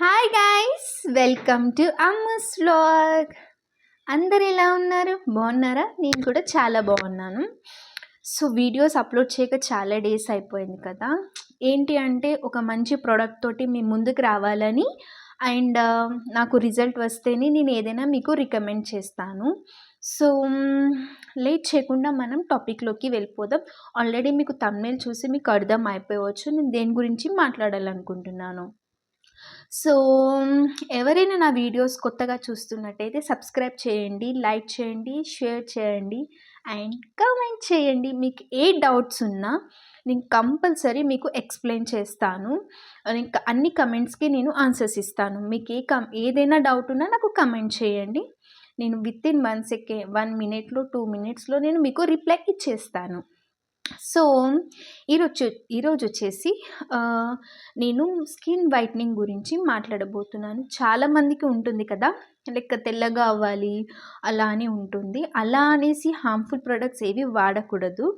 Hi guys welcome to Amma's vlog అందరు ఎలా ఉన్నారు? బాగున్నారా? నేను కూడా చాలా బాగున్నాను. సో వీడియోస్ అప్లోడ్ చేయక చాలా డేస్ అయిపోయింది కదా. ఏంటి అంటే ఒక మంచి ప్రోడక్ట్ తోటి మీ ముందుకు రావాలని అండ్ నాకు రిజల్ట్ వస్తేనే నేను ఏదైనా మీకు రికమెండ్ చేస్తాను. సో లేట్ చేయకుండా మనం టాపిక్లోకి వెళ్ళిపోదాం. ఆల్రెడీ మీకు తమిళ చూసి మీకు అర్థం అయిపోవచ్చు. నేను దేని గురించి మాట్లాడాలనుకుంటున్నాను? సో ఎవరైనా నా వీడియోస్ కొత్తగా చూస్తున్నట్టయితే సబ్స్క్రైబ్ చేయండి లైక్ చేయండి షేర్ చేయండి అండ్ కమెంట్ చేయండి. మీకు ఏ డౌట్స్ ఉన్నా నేను కంపల్సరీ మీకు ఎక్స్ప్లెయిన్ చేస్తాను. ఇంకా అన్ని కమెంట్స్కి నేను ఆన్సర్స్ ఇస్తాను. మీకు ఏ కం ఏదైనా డౌట్ ఉన్నా నాకు కమెంట్ చేయండి. నేను within one second one మినిట్లో టూ మినిట్స్లో నేను మీకు రిప్లై ఇచ్చేస్తాను. సో ఈరోజు ఈరోజు వచ్చేసి నేను స్కిన్ వైట్నింగ్ గురించి మాట్లాడబోతున్నాను. చాలామందికి ఉంటుంది కదా లెక్క తెల్లగా అవ్వాలి అలా అని ఉంటుంది. అలా అనేసి హార్మ్ఫుల్ ప్రొడక్ట్స్ ఏవి వాడకూడదు.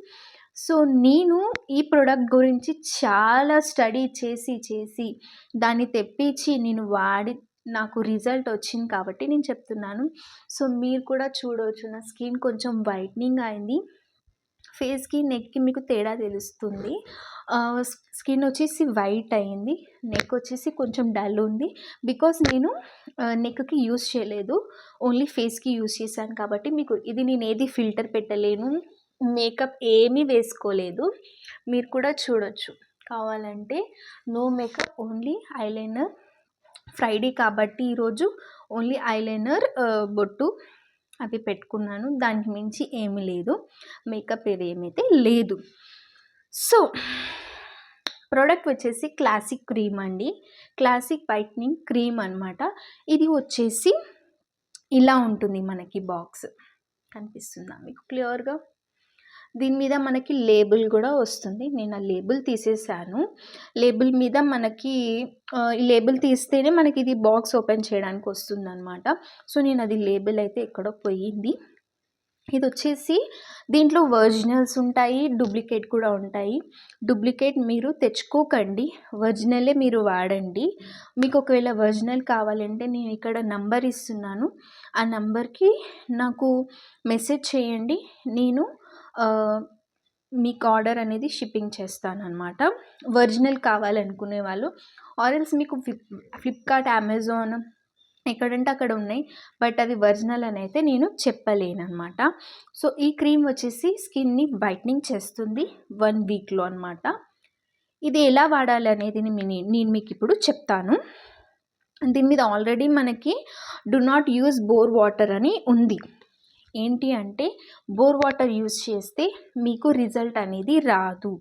సో నేను ఈ ప్రోడక్ట్ గురించి చాలా స్టడీ చేసి చేసి దాన్ని తెప్పించి నేను వాడి నాకు రిజల్ట్ వచ్చింది కాబట్టి నేను చెప్తున్నాను. సో మీరు కూడా చూడవచ్చు నా స్కిన్ కొంచెం వైట్నింగ్ అయింది. ఫేస్కి నెక్కి మీకు తేడా తెలుస్తుంది. స్కిన్ వచ్చేసి వైట్ అయింది. నెక్ వచ్చేసి కొంచెం డల్ ఉంది. బికాస్ నేను నెక్కి యూస్ చేయలేదు. ఓన్లీ ఫేస్కి యూస్ చేశాను కాబట్టి మీకు ఇది నేను ఏది ఫిల్టర్ పెట్టలేను. మేకప్ ఏమీ వేసుకోలేదు. మీరు కూడా చూడొచ్చు. కావాలంటే no makeup only eyeliner. Friday కాబట్టి ఈరోజు ఓన్లీ ఐలైనర్ బొట్టు. అవి పెట్టుకున్నాను. దానికి మించి ఏమీ లేదు. మేకప్ ఇది ఏమైతే లేదు. సో ప్రోడక్ట్ వచ్చేసి క్లాసిక్ క్రీమ్ అండి. క్లాసిక్ వైట్నింగ్ క్రీమ్ అనమాట ఇది వచ్చేసి ఇలా ఉంటుంది మనకి బాక్స్. కనిపిస్తుందా మీకు క్లియర్గా? దీని మీద మనకి లేబుల్ కూడా వస్తుంది. నేను ఆ లేబుల్ తీసేసాను. లేబుల్ మీద మనకి ఈ లేబుల్ తీస్తేనే మనకి ఇది బాక్స్ ఓపెన్ చేయడానికి వస్తుంది అనమాట సో నేను అది లేబుల్ అయితే ఎక్కడో పోయింది. ఇది వచ్చేసి దీంట్లో ఒరిజినల్స్ ఉంటాయి డూప్లికేట్ కూడా ఉంటాయి. డూప్లికేట్ మీరు తెచ్చుకోకండి. ఒరిజినలే మీరు వాడండి. మీకు ఒకవేళ ఒరిజినల్ కావాలంటే నేను ఇక్కడ నంబర్ ఇస్తున్నాను. ఆ నంబర్కి నాకు మెసేజ్ చేయండి. నేను మీకు ఆర్డర్ అనేది షిప్పింగ్ చేస్తాను అనమాట ఒరిజినల్ కావాలనుకునే వాళ్ళు. ఆర్ఎల్స్ మీకు ఫ్లిప్ ఫ్లిప్కార్ట్ అమెజాన్ ఎక్కడంటే అక్కడ ఉన్నాయి. బట్ అది ఒరిజినల్ అని అయితే నేను చెప్పలేను అనమాట సో ఈ క్రీమ్ వచ్చేసి స్కిన్ని వైట్నింగ్ చేస్తుంది వన్ వీక్లో అనమాట ఇది ఎలా వాడాలి అనేది నేను నేను మీకు ఇప్పుడు చెప్తాను. దీని మీద ఆల్రెడీ మనకి do not use bore water అని ఉంది. ఏంటి అంటే బోర్ వాటర్ యూజ్ చేస్తే మీకు రిజల్ట్ అనేది రాదు.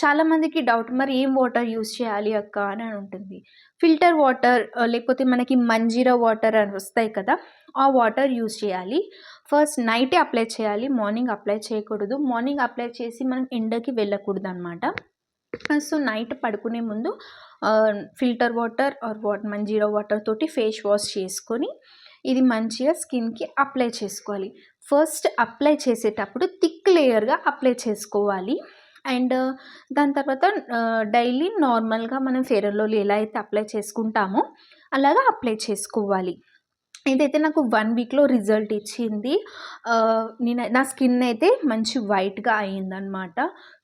చాలామందికి డౌట్ మరి ఏం వాటర్ యూజ్ చేయాలి అక్క అని అని ఉంటుంది. ఫిల్టర్ వాటర్ లేకపోతే మనకి మంజీరా వాటర్ అని వస్తాయి కదా ఆ వాటర్ యూజ్ చేయాలి. ఫస్ట్ నైటే అప్లై చేయాలి మార్నింగ్ అప్లై చేయకూడదు. మార్నింగ్ అప్లై చేసి మనం ఎండకి వెళ్ళకూడదు అనమాట సో నైట్ పడుకునే ముందు filter water or what Manjira water తోటి ఫేస్ వాష్ చేసుకొని ఇది మంచిగా స్కిన్కి అప్లై చేసుకోవాలి. ఫస్ట్ అప్లై చేసేటప్పుడు థిక్ లేయర్గా అప్లై చేసుకోవాలి. అండ్ దాని తర్వాత డైలీ నార్మల్గా మనం ఫేర్ అండ్ లవ్లీ ఎలా అయితే అప్లై చేసుకుంటామో అలాగా అప్లై చేసుకోవాలి. ఇదైతే నాకు వన్ వీక్లో రిజల్ట్ ఇచ్చింది నేను నా స్కిన్ అయితే మంచి వైట్గా అయిందనమాట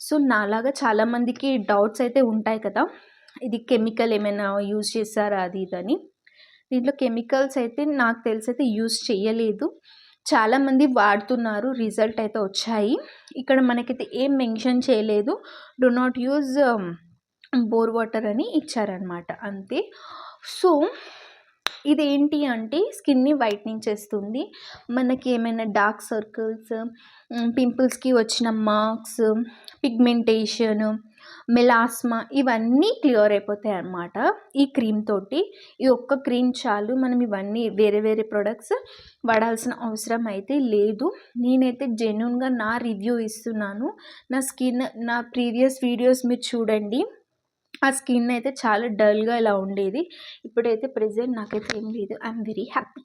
సో నాలాగా చాలామందికి డౌట్స్ అయితే ఉంటాయి కదా ఇది కెమికల్ ఏమైనా యూజ్ చేశారా అది ఇదని. దీంట్లో కెమికల్స్ అయితే నాకు తెలిసి అయితే యూజ్ చేయలేదు చాలామంది వాడుతున్నారు రిజల్ట్ అయితే వచ్చాయి. ఇక్కడ మనకైతే ఏం మెన్షన్ చేయలేదు. Do not use bore water అని ఇచ్చారనమాట అంతే. సో ఇదేంటి అంటే స్కిన్ని వైట్నింగ్ చేస్తుంది. మనకి ఏమైనా డార్క్ సర్కిల్స్ పింపుల్స్కి వచ్చిన మార్క్స్ పిగ్మెంటేషన్ మెలాస్మా ఇవన్నీ క్లియర్ అయిపోతాయి అన్నమాట ఈ క్రీమ్ తోటి. ఈ ఒక్క క్రీమ్ చాలు మనం ఇవన్నీ వేరే వేరే ప్రొడక్ట్స్ వాడాల్సిన అవసరం అయితే లేదు. నేనైతే జెన్యున్గా నా రివ్యూ ఇస్తున్నాను. నా స్కిన్ నా ప్రీవియస్ వీడియోస్ మీరు చూడండి. ఆ స్కిన్ అయితే చాలా డల్గా ఇలా ఉండేది. ఇప్పుడైతే ప్రజెంట్ నాకైతే ఏం లేదు. I'm very happy.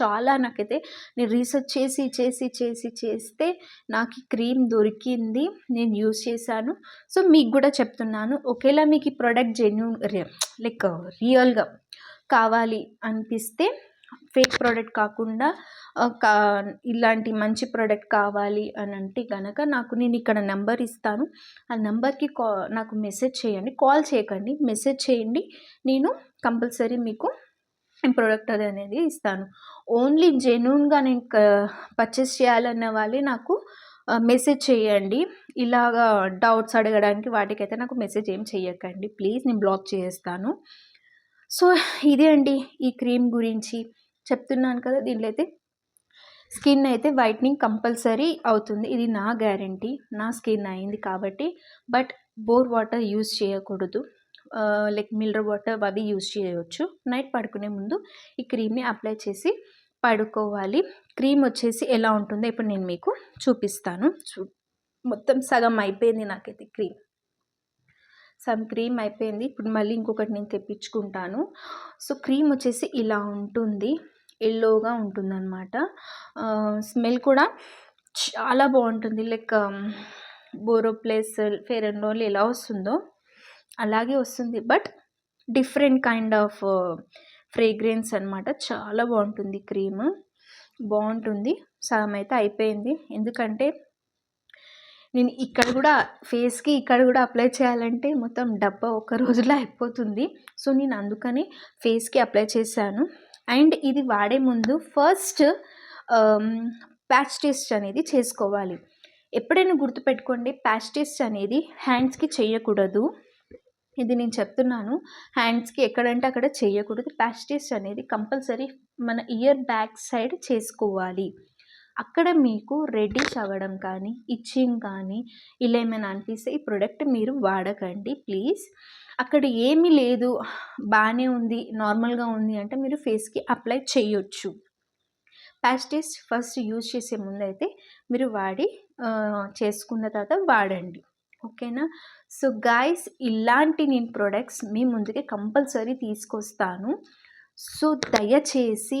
చాలా నాకైతే నేను రీసెర్చ్ చేసి చేసి చేసి చేస్తే నాకు ఈ క్రీమ్ దొరికింది. నేను యూస్ చేశాను. సో మీకు కూడా చెప్తున్నాను. ఒకేలా మీకు ఈ ప్రోడక్ట్ జెన్యున్ లైక్ రియల్గా కావాలి అనిపిస్తే ఫేక్ ప్రోడక్ట్ కాకుండా కా ఇలాంటి మంచి ప్రోడక్ట్ కావాలి అని అంటే కనుక నాకు నేను ఇక్కడ నెంబర్ ఇస్తాను. ఆ నెంబర్కి కా నాకు మెసేజ్ చేయండి. కాల్ చేయకండి. మెసేజ్ చేయండి. నేను కంపల్సరీ మీకు ప్రోడక్ట్ అది అనేది ఇస్తాను. ఓన్లీ జెన్యున్గా నేను పర్చేస్ చేయాలన్న వాళ్ళే నాకు మెసేజ్ చేయండి. ఇలాగా డౌట్స్ అడగడానికి వాటికైతే నాకు మెసేజ్ ఏం చేయకండి ప్లీజ్ నేను బ్లాక్ చేస్తాను. సో ఇదే అండి ఈ క్రీమ్ గురించి. చెప్తున్నాను కదా దీంట్లో అయితే స్కిన్ అయితే వైట్నింగ్ కంపల్సరీ అవుతుంది. ఇది నా గ్యారంటీ. నా స్కిన్ అయింది కాబట్టి. బట్ బోర్ వాటర్ యూజ్ చేయకూడదు. లైక్ మిల్లర్ వాటర్ అవి యూజ్ చేయవచ్చు నైట్ పడుకునే ముందు ఈ క్రీమ్ని అప్లై చేసి పడుకోవాలి. క్రీమ్ వచ్చేసి ఎలా ఉంటుందో ఇప్పుడు నేను మీకు చూపిస్తాను. మొత్తం సగం అయిపోయింది నాకైతే క్రీమ్. సమ్ క్రీమ్ అయిపోయింది. ఇప్పుడు మళ్ళీ ఇంకొకటి నేను తెప్పించుకుంటాను. సో క్రీమ్ వచ్చేసి ఇలా ఉంటుంది. ఎల్లోగా ఉంటుందన్నమాట. స్మెల్ కూడా చాలా బాగుంటుంది. Like Boroplus fair and లోన్లీ ఎలా వస్తుందో. అలాగే వస్తుంది. But different kind of fragrance అనమాట చాలా బాగుంటుంది క్రీమ్. బాగుంటుంది. సగం అయితే అయిపోయింది. ఎందుకంటే నేను ఇక్కడ కూడా ఫేస్కి ఇక్కడ కూడా అప్లై చేయాలంటే మొత్తం డబ్బా ఒక రోజులో అయిపోతుంది. సో నేను అందుకని ఫేస్కి అప్లై చేశాను. అండ్ ఇది వాడే ముందు ఫస్ట్ ప్యాచ్ టెస్ట్ అనేది చేసుకోవాలి. ఎప్పుడైనా గుర్తుపెట్టుకోండి ప్యాచ్ టెస్ట్ అనేది హ్యాండ్స్కి చేయకూడదు. ఇది నేను చెప్తున్నాను. హ్యాండ్స్కి ఎక్కడంటే అక్కడ చేయకూడదు. ప్యాచ్ టెస్ట్ అనేది కంపల్సరీ మన ఇయర్ బ్యాక్ సైడ్ చేసుకోవాలి. అక్కడ మీకు రెడ్డిష్ అవ్వడం కానీ ఇచ్చింగ్ కానీ ఇలా ఏమైనా అనిపిస్తే ఈ ప్రోడక్ట్ మీరు వాడకండి ప్లీజ్. అక్కడ ఏమీ లేదు. బాగానే ఉంది నార్మల్గా ఉంది అంటే మీరు ఫేస్కి అప్లై చేయొచ్చు. ప్యాచ్ టెస్ట్ ఫస్ట్ యూజ్ చేసే ముందు అయితే మీరు వాడి చేసుకున్న తర్వాత వాడండి. ఓకేనా? సో గాయస్ ఇలాంటి నేను ప్రొడక్ట్స్ మీ ముందుకే కంపల్సరీ తీసుకొస్తాను. సో దయచేసి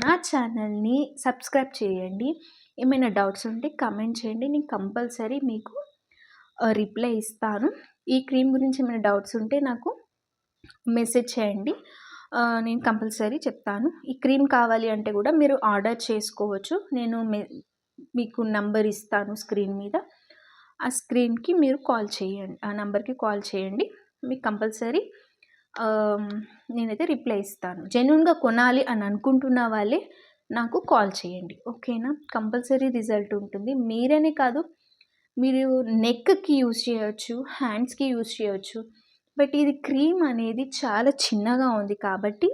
నా ఛానల్ని సబ్స్క్రైబ్ చేయండి. ఏమైనా డౌట్స్ ఉంటే కమెంట్ చేయండి. నేను కంపల్సరీ మీకు రిప్లై ఇస్తాను. ఈ క్రీమ్ గురించి ఏమైనా డౌట్స్ ఉంటే నాకు మెసేజ్ చేయండి. నేను కంపల్సరీ చెప్తాను. ఈ క్రీమ్ కావాలి అంటే కూడా మీరు ఆర్డర్ చేసుకోవచ్చు. నేను మీకు నంబర్ ఇస్తాను స్క్రీన్ మీద. ఆ స్క్రీన్కి మీరు కాల్ చేయండి ఆ నెంబర్కి కాల్ చేయండి. మీకు కంపల్సరీ నేనైతే రిప్లై ఇస్తాను. జెన్యున్గా కొనాలి అని అనుకుంటున్న వాళ్ళే నాకు కాల్ చేయండి ఓకేనా? కంపల్సరీ రిజల్ట్ ఉంటుంది. మీరనే కాదు మీరు నెక్కి యూజ్ చేయవచ్చు హ్యాండ్స్కి యూజ్ చేయవచ్చు బట్ ఇది క్రీమ్ అనేది చాలా చిన్నగా ఉంది కాబట్టి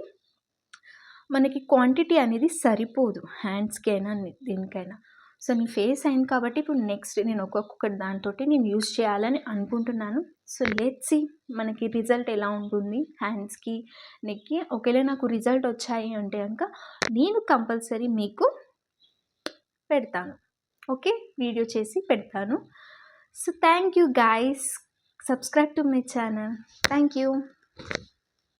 మనకి క్వాంటిటీ అనేది సరిపోదు హ్యాండ్స్కైనా దీనికైనా. సో నీ ఫేస్ అయింది కాబట్టి ఇప్పుడు నెక్స్ట్ నేను ఒక్కొక్కటి దాంతో నేను యూజ్ చేయాలని అనుకుంటున్నాను. సో లెట్సి మనకి రిజల్ట్ ఎలా ఉంటుంది. హ్యాండ్స్కి నెక్కి ఒకవేళ నాకు రిజల్ట్ వచ్చాయి అంటే కనుక నేను కంపల్సరీ మీకు పెడతాను. ఓకే? వీడియో చేసి పెడతాను. So thank you guys subscribe to my channel thank you